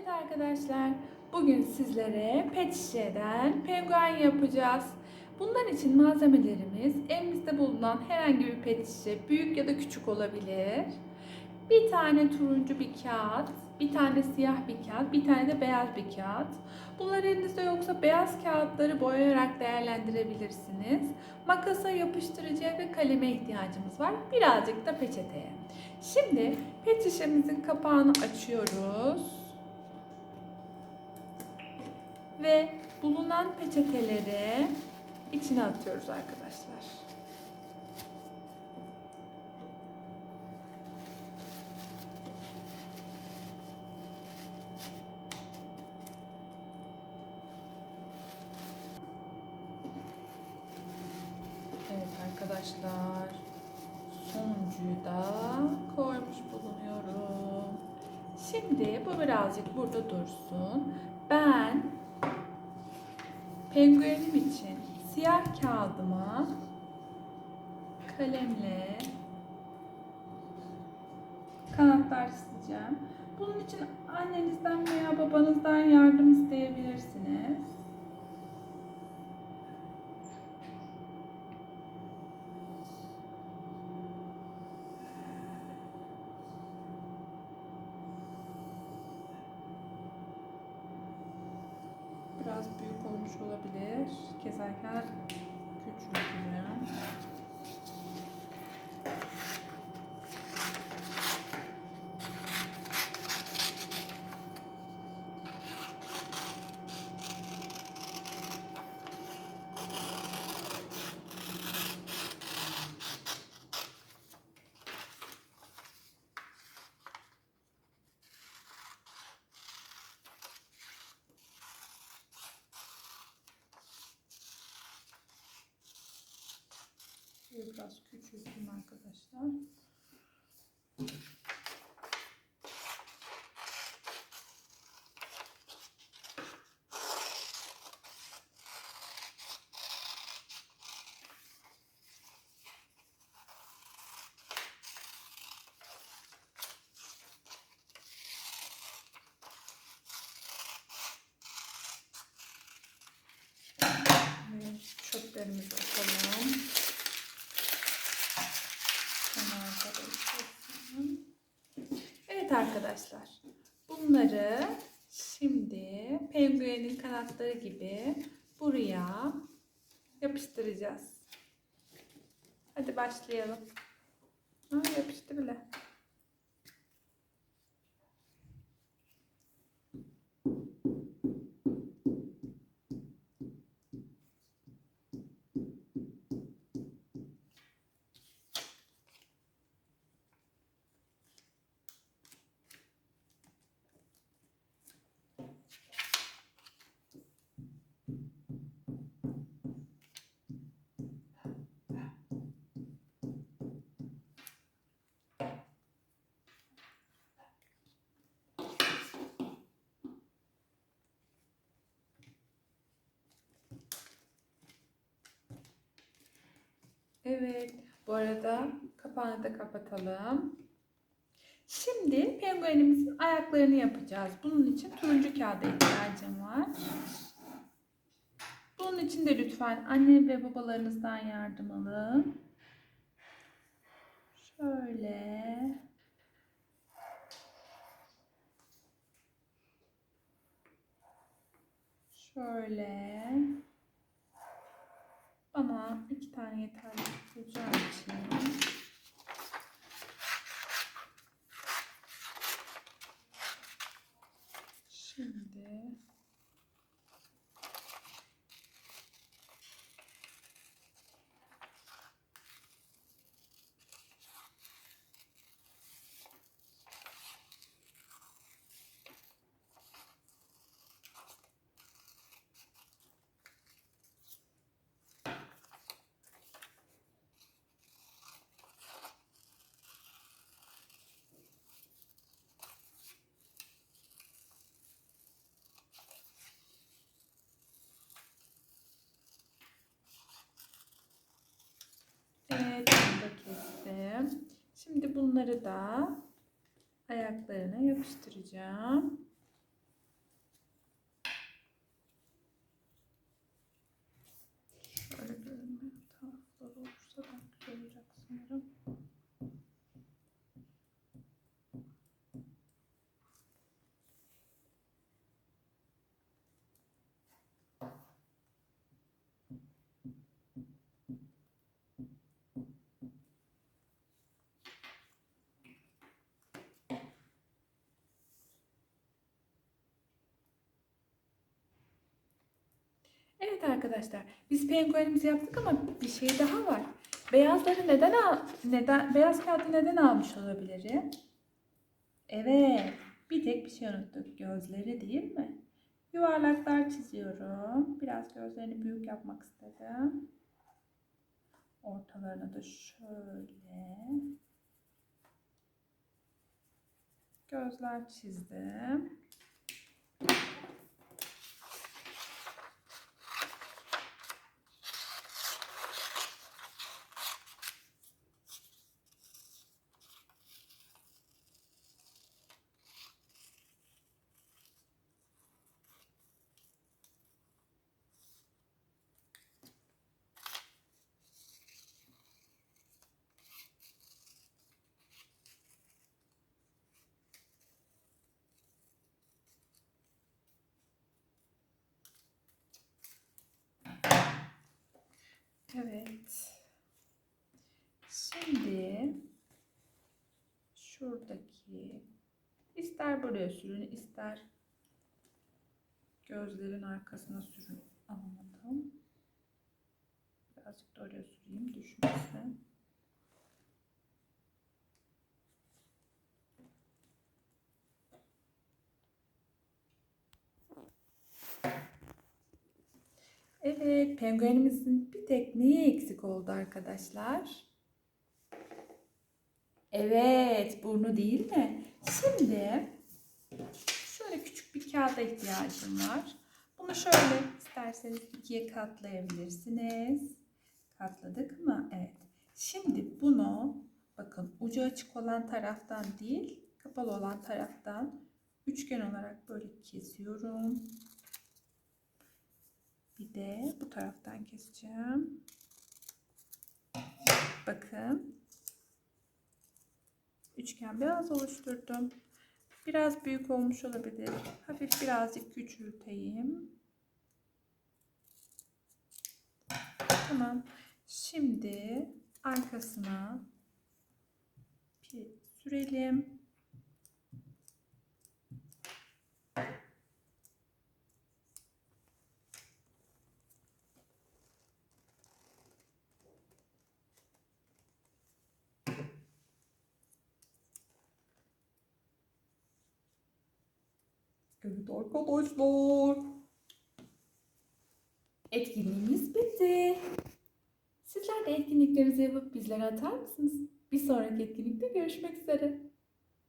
Evet arkadaşlar, bugün sizlere pet şişeden penguen yapacağız. Bunlar için malzemelerimiz elimizde bulunan herhangi bir pet şişe, büyük ya da küçük olabilir. Bir tane turuncu bir kağıt, bir tane siyah bir kağıt, bir tane de beyaz bir kağıt. Bunlar elinizde yoksa beyaz kağıtları boyayarak değerlendirebilirsiniz. Makasa, yapıştırıcıya ve kaleme ihtiyacımız var. Birazcık da peçeteye. Şimdi pet şişemizin kapağını açıyoruz. Ve bulunan peçeteleri içine atıyoruz arkadaşlar. Evet arkadaşlar. Sonuncuyu da koymuş bulunuyorum. Şimdi bu birazcık burada dursun. Ben penguenim için siyah kağıdıma kalemle kanatlar çizeceğim. Bunun için annenizden veya babanızdan yardım isteyebilirsiniz. Biraz büyük olmuş olabilir. Keserken küçülteceğim. Şöyle Biraz küçülteyim arkadaşlar. Ve çöplerimizi atalım. Kenarda da içerisine. Evet arkadaşlar. Bunları şimdi penguenin kanatları gibi buraya yapıştıracağız. Hadi başlayalım. Ha, yapıştı bile. Evet. Bu arada kapağını da kapatalım. Şimdi penguenimizin ayaklarını yapacağız. Bunun için turuncu kağıda ihtiyacım var. Bunun için de lütfen anne ve babalarınızdan yardım alın. Şöyle. Şöyle. Bana iki tane yeterli bulacağı için. Şimdi Evet, bunu da kestim. Bunları da ayaklarına yapıştıracağım. Evet arkadaşlar, biz penguenimizi yaptık ama bir şey daha var. Beyazları neden al neden beyaz kağıdı neden almış olabilirim? Evet, bir tek bir şey unuttuk. Gözleri değil mi? Yuvarlaklar çiziyorum. Biraz gözlerini büyük yapmak istedim. Ortalarına da şöyle gözler çizdim. Evet. Şimdi şuradaki ister buraya sürün ister gözlerin arkasına sürün. Anlamadım. Birazcık da oraya süreyim düşmesin. Evet, penguenimizin bir tek neyi eksik oldu arkadaşlar? Evet, burnu değil mi? Şimdi şöyle küçük bir kağıda ihtiyacım var. Bunu şöyle isterseniz ikiye katlayabilirsiniz. Katladık mı? Evet. Şimdi bunu bakın ucu açık olan taraftan değil, kapalı olan taraftan üçgen olarak böyle kesiyorum. Bir de bu taraftan keseceğim. Bakın. Üçgen biraz oluşturdum. Biraz büyük olmuş olabilir. Hafif birazcık küçülteyim. Tamam. Şimdi arkasına bir sürelim. Evet arkadaşlar. Etkinliğimiz bitti. Sizler de etkinliklerinizi yapıp bizlere atar mısınız? Bir sonraki etkinlikte görüşmek üzere.